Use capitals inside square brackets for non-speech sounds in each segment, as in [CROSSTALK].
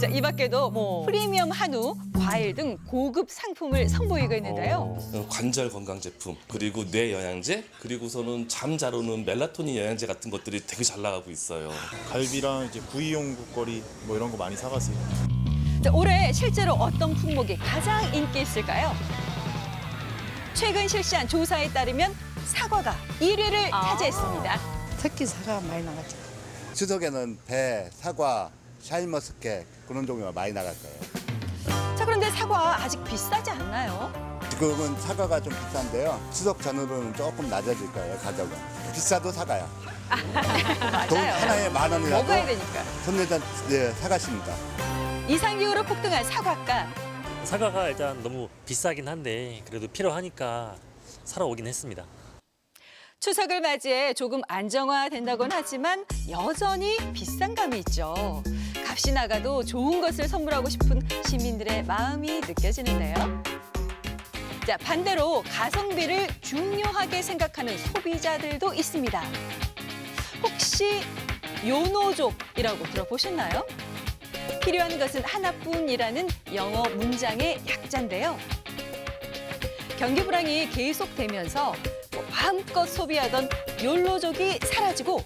자, 이 밖에도 어. 프리미엄 한우, 과일 등 고급 상품을 선보이고 있는데요. 어. 관절 건강 제품 그리고 뇌 영양제 그리고서는 잠 잘 오는 멜라토닌 영양제 같은 것들이 되게 잘 나가고 있어요. 갈비랑 이제 구이용 국거리 뭐 이런 거 많이 사가세요. 자, 올해 실제로 어떤 품목이 가장 인기 있을까요? 최근 실시한 조사에 따르면 사과가 1위를 아. 차지했습니다. 특히 사과가 많이 나갔죠. 추석에는 배, 사과, 샤인머스켓 그런 종류가 많이 나갈 거예요. 자, 그런데 사과 아직 비싸지 않나요? 지금은 사과가 좀 비싼데요. 추석 전후로는 조금 낮아질 거예요, 가격은. 비싸도 사과요. 돈 맞아요. 하나에 만 원이라도 먹어야 되니까. 손내다 네, 사가십니다. 이상 기후로 폭등한 사과가 사과가 일단 너무 비싸긴 한데 그래도 필요하니까 사러 오긴 했습니다. 추석을 맞이해 조금 안정화된다곤 하지만 여전히 비싼 감이 있죠. 값이 나가도 좋은 것을 선물하고 싶은 시민들의 마음이 느껴지는데요. 자, 반대로 가성비를 중요하게 생각하는 소비자들도 있습니다. 혹시 요노족이라고 들어보셨나요? 필요한 것은 하나뿐이라는 영어 문장의 약자인데요. 경기 불황이 계속되면서 뭐 마음껏 소비하던 욜로족이 사라지고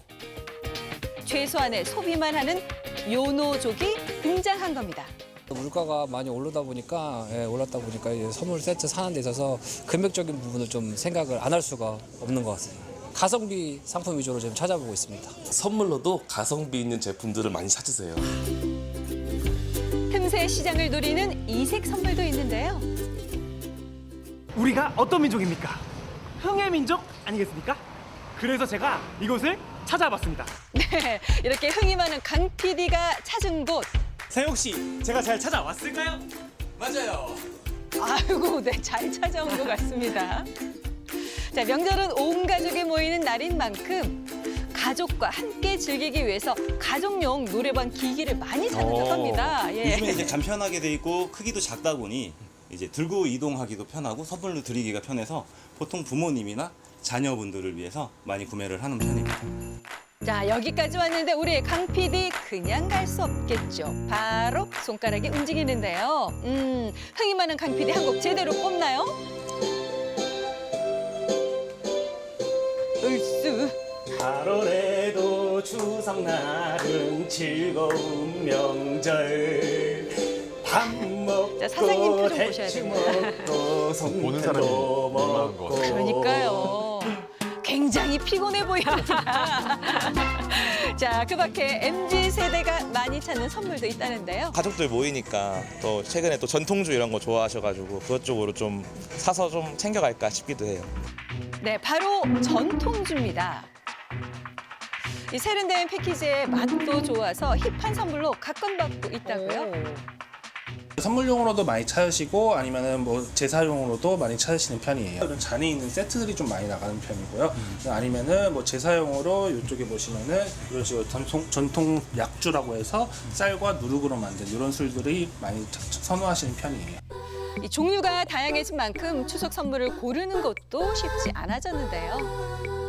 최소한의 소비만 하는 요노족이 등장한 겁니다. 물가가 많이 오르다 보니까 예, 올랐다 보니까 이제 선물 세트 사는 데 있어서 금액적인 부분을 좀 생각을 안 할 수가 없는 것 같습니다. 가성비 상품 위주로 지금 찾아보고 있습니다. 선물로도 가성비 있는 제품들을 많이 찾으세요. 틈새 시장을 노리는 이색 선물도 있는데요. 우리가 어떤 민족입니까? 흥의 민족 아니겠습니까? 그래서 제가 이곳을 찾아봤습니다. 네, 이렇게 흥이 많은 강 PD가 찾은 곳. 세용 씨, 제가 잘 찾아왔을까요? 아이고, 네, 잘 찾아온 것 같습니다. 자, 명절은 온 가족이 모이는 날인 만큼 가족과 함께 즐기기 위해서 가족용 노래방 기기를 많이 찾는다고 합니다. 예. 요즘에 이제 간편하게 돼 있고 크기도 작다 보니 이제 들고 이동하기도 편하고 선물로 드리기가 편해서 보통 부모님이나 자녀분들을 위해서 많이 구매를 하는 편입니다. 자, 여기까지 왔는데 우리 강 PD 그냥 갈 수 없겠죠. 바로 손가락이 움직이는데요. 음, 흥이 많은 강 PD 한 곡 제대로 뽑나요? 을수. 8월에도 추석날은 즐거운 명절 밥 먹고 자, 사장님 표정 보셔야 대추 됩니다. 먹고 [LAUGHS] 보는 사람이 송편도 민망한 것 먹고 같아요. 그러니까요. 굉장히 피곤해 보입니다. [LAUGHS] 자, 그 밖에 MZ 세대가 많이 찾는 선물도 있다는데요. 가족들 모이니까 또 최근에 또 전통주 이런 거 좋아하셔가지고 그것 쪽으로 좀 사서 좀 챙겨갈까 싶기도 해요. 네, 바로 전통주입니다. 이 세련된 패키지의 맛도 좋아서 힙한 선물로 각광받고 있다고요. 선물용으로도 많이 찾으시고 아니면은 뭐 제사용으로도 많이 찾으시는 편이에요. 이런 잔이 있는 세트들이 좀 많이 나가는 편이고요. 아니면은 뭐 제사용으로 이쪽에 보시면은 이런 식으로 전통, 전통 약주라고 해서 쌀과 누룩으로 만든 이런 술들이 많이 차- 선호하시는 편이에요. 이 종류가 다양해진 만큼 추석 선물을 고르는 것도 쉽지 않아졌는데요.